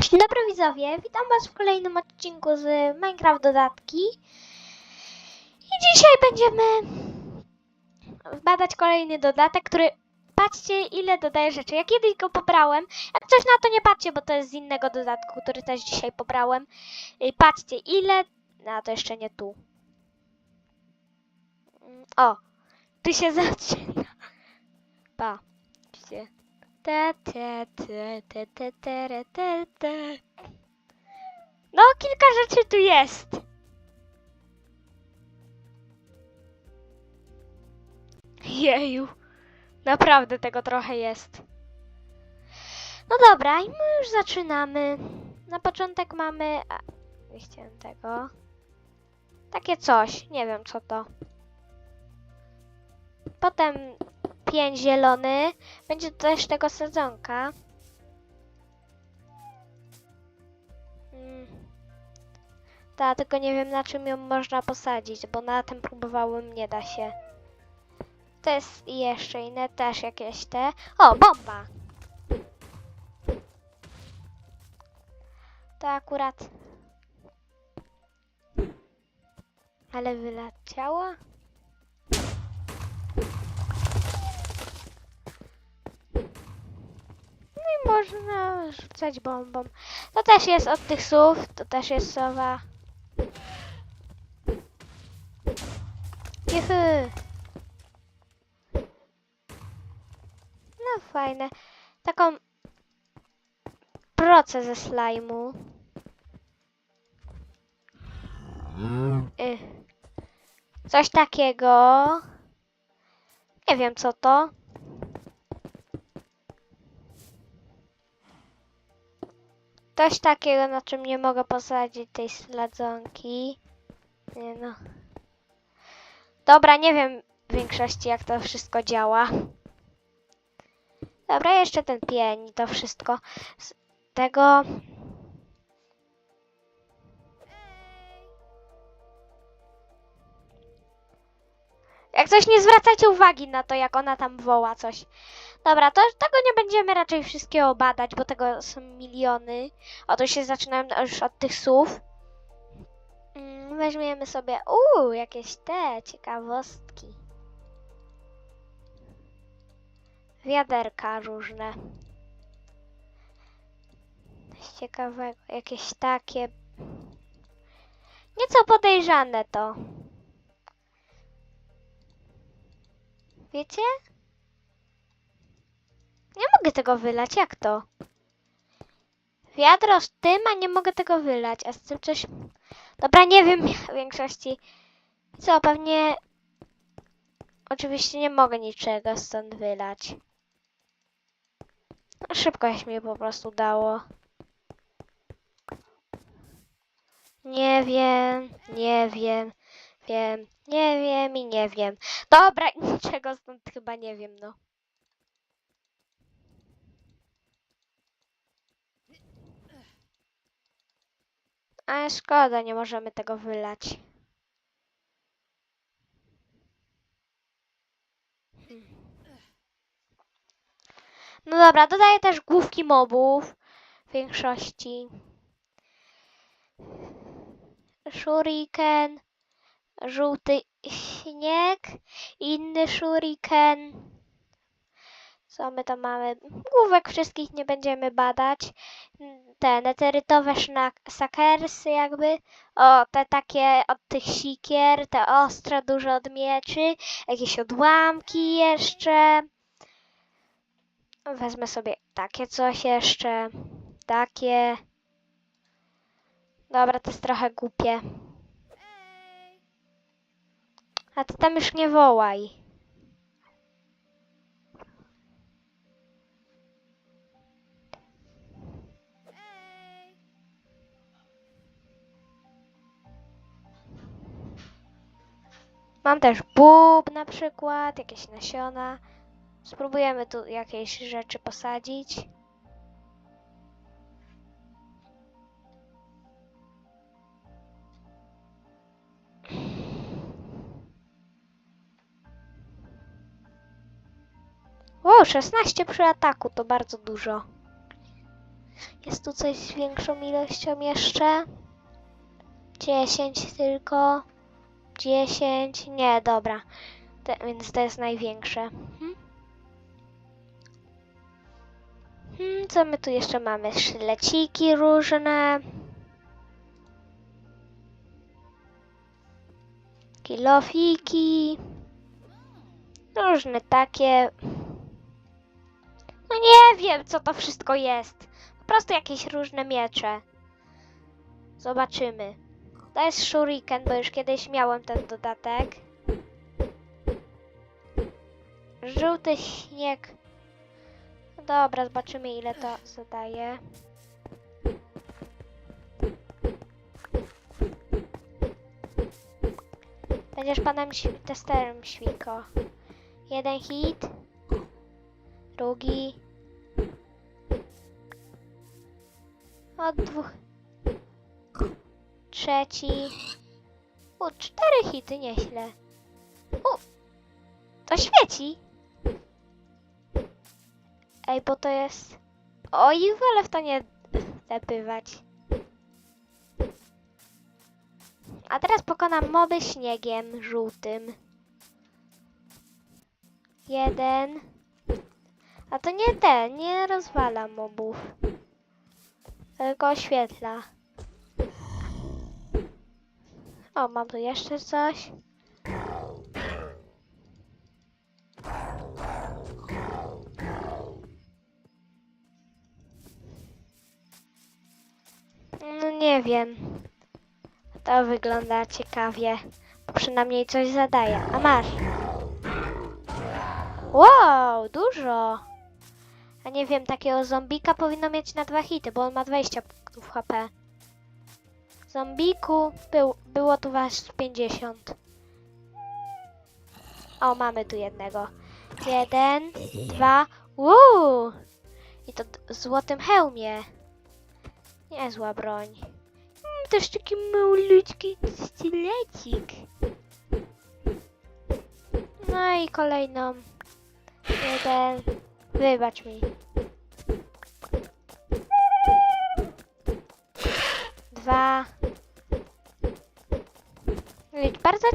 Dzień dobry widzowie, witam was w kolejnym odcinku z Minecraft Dodatki. I dzisiaj będziemy badać kolejny dodatek, który... Patrzcie ile dodaje rzeczy. Ja kiedyś go pobrałem. Jak coś na to nie patrzcie, bo to jest z innego dodatku, który też dzisiaj pobrałem. Patrzcie ile... No to jeszcze nie tu. Mm, O! Tu się zaczyna. Pa. Te, te, te. No, kilka rzeczy tu jest. Jeju. Naprawdę tego trochę jest. No dobra, i my już zaczynamy. Na początek mamy... A, nie chciałem tego. Takie coś, nie wiem co to. Potem pień zielony. Będzie też tego sadzonka. Mm. Tak, tylko nie wiem na czym ją można posadzić, bo na tym próbowałem, nie da się. To jest jeszcze inne, też jakieś te. O, bomba! To akurat. Ale wyleciała? I można rzucać bombą. To też jest od tych słów, to też jest sowa. Juhu. No fajne. Taką procę ze slajmu. Y. Coś takiego. Nie wiem co to. Coś takiego, na czym nie mogę posadzić tej sladzonki. Nie no. Dobra, nie wiem w większości jak to wszystko działa. Dobra, jeszcze ten pień, to wszystko. Z tego... Jak coś nie zwracajcie uwagi na to, jak ona tam woła coś. Dobra, to tego nie będziemy raczej wszystkiego badać, bo tego są miliony. Oto się zaczynałem już od tych słów. Mm, Weźmiemy sobie, uuu, jakieś te ciekawostki. Wiaderka różne. Coś ciekawego, jakieś takie. Nieco podejrzane to. Wiecie? Nie mogę tego wylać, jak to? Wiadro z tym, a nie mogę tego wylać, a z tym coś... Dobra, nie wiem w większości. Co, pewnie... Oczywiście nie mogę niczego stąd wylać. No, szybko się mi po prostu dało. Nie wiem, nie wiem, wiem, nie wiem i nie wiem. Dobra, niczego stąd chyba nie wiem, no. A szkoda, nie możemy tego wylać. No dobra, dodaję też główki mobów w większości. Shuriken, żółty śnieg, inny shuriken. Co my tam mamy? Główek wszystkich nie będziemy badać. Te neterytowe sakersy jakby. O, te takie od tych sikier, te ostre, duże od mieczy. Jakieś odłamki jeszcze. Wezmę sobie takie coś jeszcze. Takie. Dobra, to jest trochę głupie. A ty tam już nie wołaj. Mam też bób na przykład, jakieś nasiona. Spróbujemy tu jakieś rzeczy posadzić. O, 16 przy ataku to bardzo dużo. Jest tu coś z większą ilością jeszcze? 10 tylko. 10. Nie, dobra. Te, więc to jest największe. Mhm. Hmm, co my tu jeszcze mamy? Szleciki różne. Kilofiki. Różne takie. No nie wiem, co to wszystko jest. Po prostu jakieś różne miecze. Zobaczymy. To jest shuriken, bo już kiedyś miałem ten dodatek. Żółty śnieg. No dobra, zobaczymy ile to zadaje. Będziesz panem testerem, świnko. Jeden hit. Drugi. Od dwóch. Trzeci. U, cztery hity, nieźle. U, to świeci. Ej, bo to jest... Oj, wolę w to nie zapywać. A teraz pokonam moby śniegiem żółtym. Jeden. A to nie ten, nie rozwala mobów. Tylko oświetla. O, mam tu jeszcze coś. No nie wiem. To wygląda ciekawie. Przynajmniej coś zadaje. A masz. Wow, dużo. A nie wiem, takiego zombika powinno mieć na dwa hity, bo on ma 20 punktów HP. Zombiku był, było tu was 50. O, mamy tu jednego. Jeden, dwa, uuu! I to w złotym hełmie. Niezła broń. Mm, też taki malutki stylecik. No i kolejną. Jeden. Wybacz mi.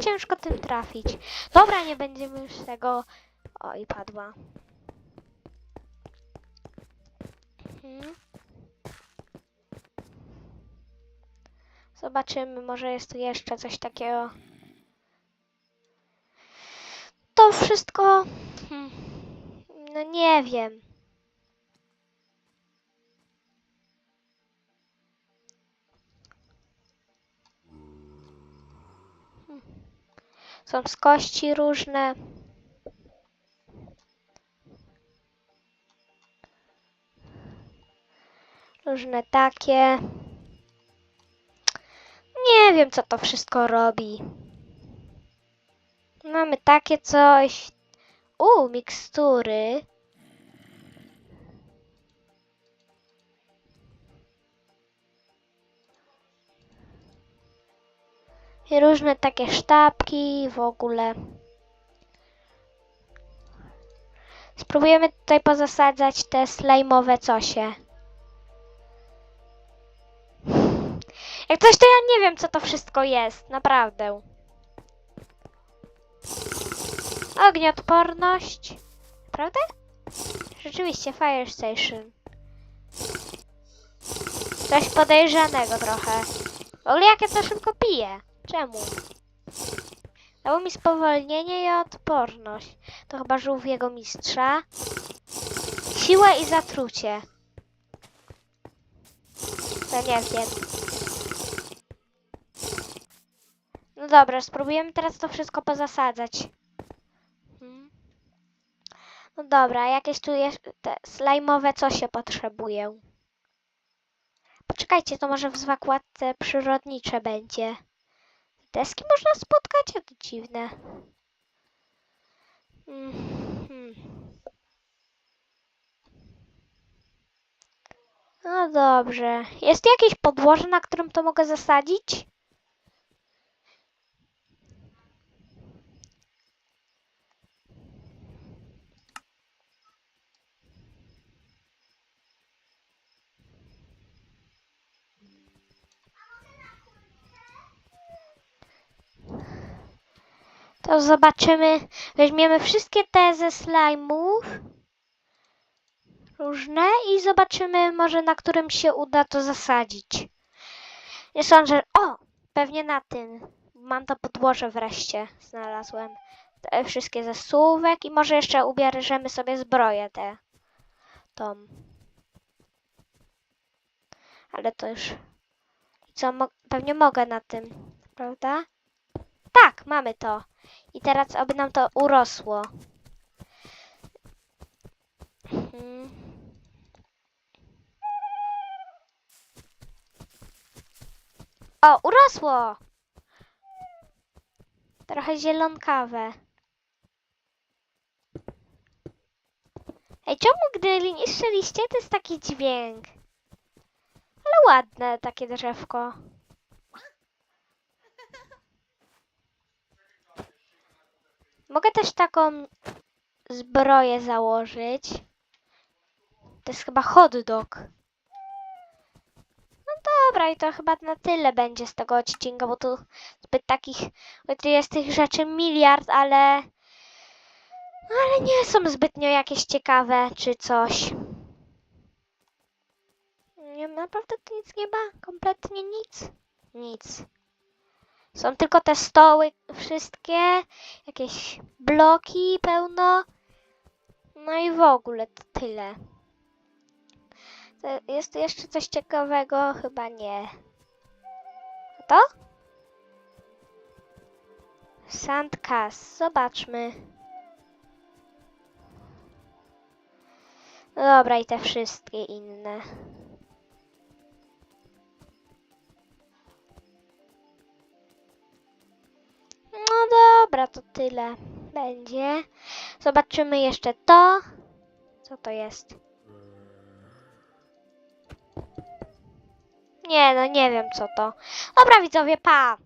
Ciężko tym trafić. Dobra, nie będziemy już tego... O, i padła. Mhm. Zobaczymy, może jest tu jeszcze coś takiego. To wszystko. Hmm. No nie wiem. Są z kości różne. Różne takie. Nie wiem, co to wszystko robi. Mamy takie coś. U, mikstury. Różne takie sztabki w ogóle. Spróbujemy tutaj pozasadzać te slajmowe cosie. Jak coś, to ja nie wiem, co to wszystko jest. Naprawdę. Ognioodporność. Prawda? Rzeczywiście, Fire Station. Coś podejrzanego trochę. W ogóle jak ja to szybko piję? Czemu? Dało mi spowolnienie i odporność. To chyba żółwiego mistrza. Siłę i zatrucie. To nie wiem. No dobra, spróbujemy teraz to wszystko pozasadzać. Hmm. No dobra, jakieś tu jeszcze te slajmowe co się potrzebują. Poczekajcie, to może w zakładce przyrodnicze będzie. Deski można spotkać, a to dziwne. Mhm. No dobrze. Jest jakieś podłoże, na którym to mogę zasadzić? To zobaczymy. Weźmiemy wszystkie te ze slajmów. Różne i zobaczymy może na którym się uda to zasadzić. Nie sądzę. O! Pewnie na tym. Mam to podłoże wreszcie. Znalazłem. Te wszystkie ze suwek i może jeszcze ubierzemy sobie zbroję tę. Tą. Ale to już. Co? Mo- pewnie mogę na tym, prawda? Tak, mamy to. I teraz aby nam to urosło. Mhm. O, urosło! Trochę zielonkawe. Ej, czemu gdy niszczy liście, to jest taki dźwięk? Ale ładne takie drzewko. Mogę też taką zbroję założyć. To jest chyba hot dog. No dobra, i to chyba na tyle będzie z tego odcinka, bo tu zbyt takich, tu jest tych rzeczy miliard, ale ale nie są zbytnio jakieś ciekawe czy coś. Nie, naprawdę tu nic nie ma, kompletnie nic. Nic. Są tylko te stoły wszystkie, jakieś bloki pełno. No i w ogóle to tyle. Jest jeszcze coś ciekawego? Chyba nie. To? Sandcast. Zobaczmy. No dobra, i te wszystkie inne. Dobra, to tyle będzie. Zobaczymy jeszcze to. Co to jest? Nie, no nie wiem co to. Dobra widzowie, pa!